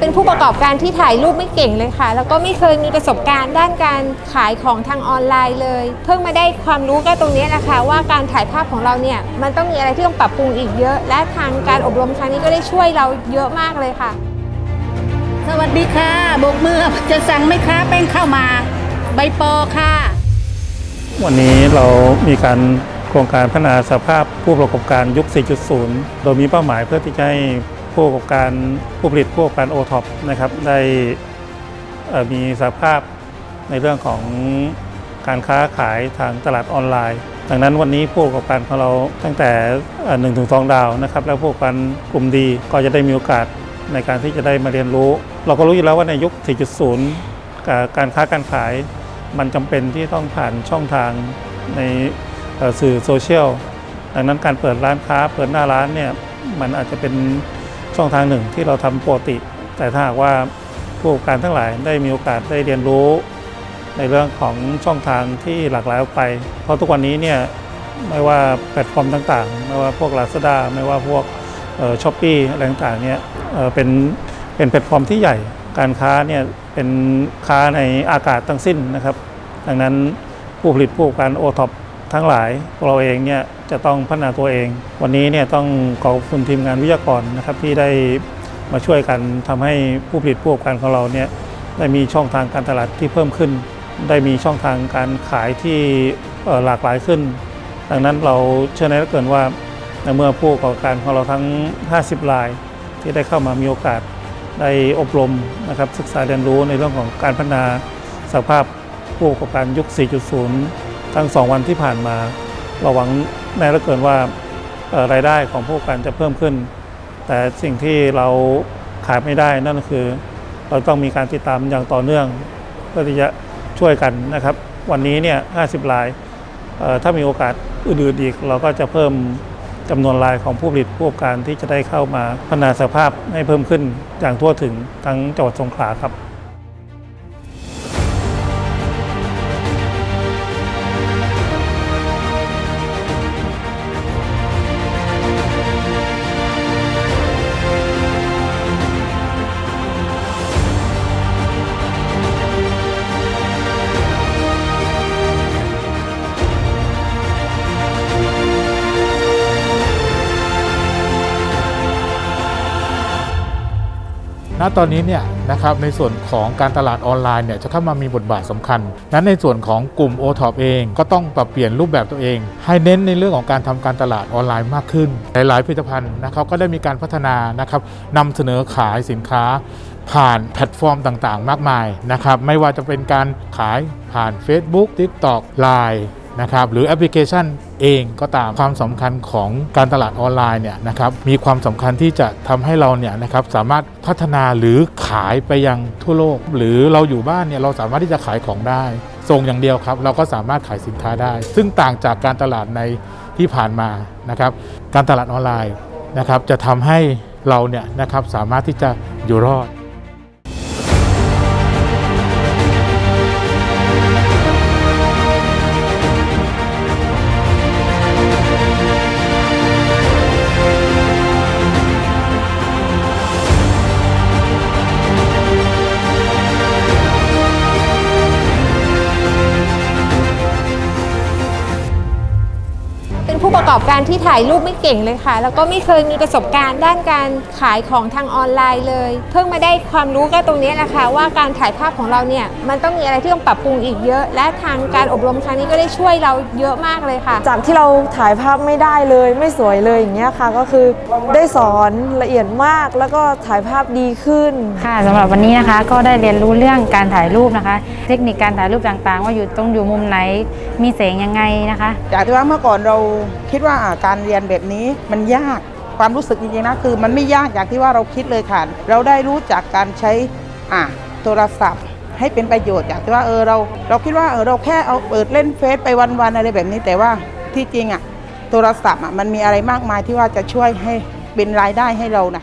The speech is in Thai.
เป็นผู้ประกอบการที่ถ่ายรูปไม่เก่งเลยค่ะ แล้วก็ไม่เคยมีประสบการณ์ด้านการขายของทางออนไลน์เลย เพิ่งมาได้ความรู้ก็ตรงนี้แหละค่ะว่าการถ่ายภาพของเราเนี่ยมันต้องมีอะไรที่ต้องปรับปรุงอีกเยอะ และทางการอบรมครั้งนี้ก็ได้ช่วยเราเยอะมากเลยค่ะ สวัสดีค่ะโบกมือจะสั่งไหมคะแป้งข้าวหมากใบปอค่ะ วันนี้เรามีการโครงการพัฒนาสภาพผู้ประกอบการยุค 4.0 โดยมีเป้าหมายเพื่อที่จะให้ ผู้ประกอบการผู้ผลิตผู้ประกอบการโอท็อปนะครับได้มีสภาพในเรื่องของการค้าขายทางตลาดออนไลน์ ดังนั้นวันนี้ผู้ประกอบการของเราตั้งแต่1นึ่งถึงสองดาวนะครับแล้วผู้ประกอบการกลุ่มดีก็จะได้มีโอกาสในการที่จะได้มาเรียนรู้ เราก็รู้อยู่แล้วว่าในยุค 4.0กการค้าการขาย มันจำเป็นที่ต้องผ่านช่องทางในสื่อโซเชียลดังนั้นการเปิดร้านค้าเปิดหน้าร้านเนี่ยมันอาจจะเป็น ช่องทางหนึ่งที่เราทำปกติ แต่ถ้าหากว่าผู้ประกอบการทั้งหลายได้มีโอกาสได้เรียนรู้ ในเรื่องของช่องทางที่หลากหลายออกไป เพราะทุกวันนี้เนี่ยไม่ว่าแพลตฟอร์มต่างๆ ไม่ว่าพวก Lazada ไม่ว่าพวกช้อปปี้อะไรต่างๆเนี่ยเเป็นเป็นแพลตฟอร์มที่ใหญ่การค้าเนี่ยเป็นค้าในอากาศทั้งสิ้นนะครับ ดังนั้นผู้ผลิตผู้ประกอบการโอท็อป ทั้งหลายเราเองเนี่ยจะต้องพัฒนาตัวเอง วันนี้เนี่ยต้องขอบคุณทีมงานวิทยากรนะครับที่ได้มาช่วยกันทำให้ผู้ผลิตผู้ประกอบการของเราเนี่ยได้มีช่องทางการตลาดที่เพิ่มขึ้น ได้มีช่องทางการขายที่หลากหลายขึ้น ดังนั้นเราเชื่อแน่เกินว่าในเมื่อผู้ประกอบการของเราทั้ง 50ราย ที่ได้เข้ามามีโอกาสได้อบรมนะครับศึกษาเรียนรู้ในเรื่องของการพัฒนาสภาพผู้ประกอบการยุค 4.0 ทั้ง 2 วันที่ผ่านมาเราหวังแน่เหลือเกินว่ารายได้ของผู้ประกอบการจะเพิ่มขึ้น แต่สิ่งที่เราขาดไม่ได้นั่นก็คือ เราต้องมีการติดตามอย่างต่อเนื่อง เพื่อที่จะช่วยกันนะครับ วันนี้เนี่ย 50 ราย ถ้ามีโอกาสอื่นๆอีก เราก็จะเพิ่มจำนวนรายของผู้ผลิตผู้ประกอบการที่จะได้เข้ามาพัฒนาสภาพให้เพิ่มขึ้นอย่างทั่วถึงทั้งจังหวัดสงขลาครับ ตอนนี้เนี่ยนะครับในส่วนของการตลาดออนไลน์เนี่ยจะเข้ามามีบทบาทสำคัญ นั้นในส่วนของกลุ่ม o t o p เองก็ต้องปรับเปลี่ยนรูปแบบตัวเอง ให้เน้นในเรื่องของการทำการตลาดออนไลน์มากขึ้น หลาย ๆ ผลิตภัณฑ์นะครับก็ได้มีการพัฒนานะครับนำเสนอขายสินค้าผ่านแพลตฟอร์มต่างๆ มากมายนะครับไม่ว่าจะเป็นการขายผ่าน Facebook TikTok Line นะครับหรือแอปพลิเคชันเองก็ตามความสำคัญของการตลาดออนไลน์เนี่ยนะครับมีความสำคัญที่จะทำให้เราเนี่ยนะครับสามารถพัฒนาหรือขายไปยังทั่วโลก หรือเราอยู่บ้านเนี่ยเราสามารถที่จะขายของได้ส่งอย่างเดียวครับ เราก็สามารถขายสินค้าได้ ซึ่งต่างจากการตลาดในที่ผ่านมานะครับ การตลาดออนไลน์นะครับจะทำให้เราเนี่ยนะครับสามารถที่จะอยู่รอด กอบการที่ถ่ายรูปไม่เก่งเลยค่ะ แล้วก็ไม่เคยมีประสบการณ์ด้านการขายของทางออนไลน์เลย เพิ่งมาได้ความรู้ก็ตรงนี้แหละค่ะว่าการถ่ายภาพของเราเนี่ยมันต้องมีอะไรที่ต้องปรับปรุงอีกเยอะ และทางการอบรมครั้งนี้ก็ได้ช่วยเราเยอะมากเลยค่ะ จากที่เราถ่ายภาพไม่ได้เลย ไม่สวยเลยอย่างเงี้ยค่ะ ก็คือได้สอนละเอียดมากแล้วก็ถ่ายภาพดีขึ้นค่ะสำหรับวันนี้นะคะ ก็ได้เรียนรู้เรื่องการถ่ายรูปนะคะ เทคนิคการถ่ายรูปต่างๆ ว่าอยู่ต้องอยู่มุมไหนมีแสงยังไงนะคะ จากที่ว่าเมื่อก่อนเราคิดว่าอ่าการเรียนแบบนี้มันยากความรู้สึกจริงๆนะคือมันไม่ยากอย่างที่ว่าเราคิดเลยค่ะ เราได้รู้จักการใช้อ่าโทรศัพท์ ให้เป็นประโยชน์อย่างที่ว่าเออเรา เราคิดว่าเออเราแค่เอาเปิดเล่นเฟซไปวันๆอะไรแบบนี้แต่ว่าที่จริงอะโทรศัพท์อะมันมีอะไรมากมายที่ว่าจะช่วยให้เป็นรายได้ให้เรานะ